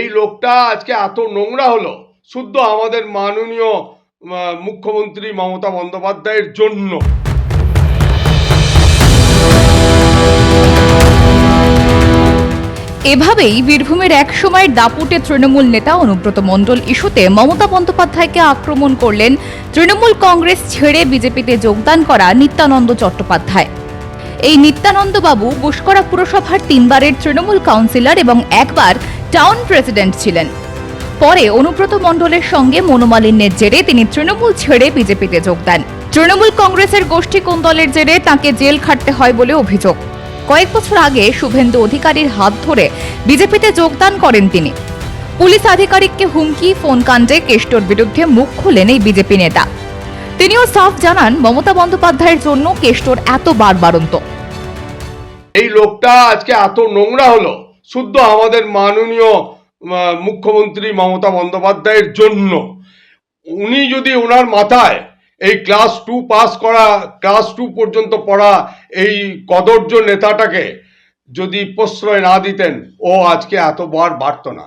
এই লোকটা আজকে এত নোংরা হলো। শুদ্ধ আমাদের মাননীয় মুখ্যমন্ত্রী মমতা বন্দ্যোপাধ্যায়ের জন্য। এভাবেই বীরভূমের এক সময়ের দাপুটে তৃণমূল নেতা অনুব্রত মণ্ডল ইস্যুতে মমতা বন্দ্যোপাধ্যায়কে আক্রমণ করলেন তৃণমূল কংগ্রেস ছেড়ে বিজেপিতে যোগদান করা নিত্যানন্দ চট্টোপাধ্যায়। এই নিত্যানন্দ বাবু বুসকরা পুরসভার তিনবারের তৃণমূল কাউন্সিলর এবং একবার টাউন প্রেসিডেন্ট ছিলেন। পরে অনুব্রত মণ্ডলের সঙ্গে মনোমালিন্যের জেরে তিনি তৃণমূল ছেড়ে বিজেপিতে যোগ দেন। তৃণমূল কংগ্রেসের গোষ্ঠী কোন্দলের জেরে তাকে জেল খাটতে হয় বলে অভিযোগ। কয়েক বছর আগে শুভেন্দু অধিকারীর হাত ধরে বিজেপিতে যোগদান করেন তিনি। পুলিশ আধিকারিককে হুমকি, ফোন কাণ্ডে কেষ্টর বিরুদ্ধে মুখ খোলেন এই বিজেপি নেতা। তিনিও সাফ জানান, মমতা বন্দ্যোপাধ্যায়ের জন্য কেষ্টর এত বারবারন্ত। এই লোকটা আজকে এত নোংরা হলো। শুদ্ধ আমাদের মাননীয় মুখ্যমন্ত্রী মমতা বন্দ্যোপাধ্যায়ের জন্য। উনি যদি ওনার মাথায় এই ক্লাস টু পাস করা ক্লাস টু পর্যন্ত পড়া এই কদর্য নেতাটাকে যদি প্রশ্রয় না দিতেন, ও আজকে এতবার বাড়ত না।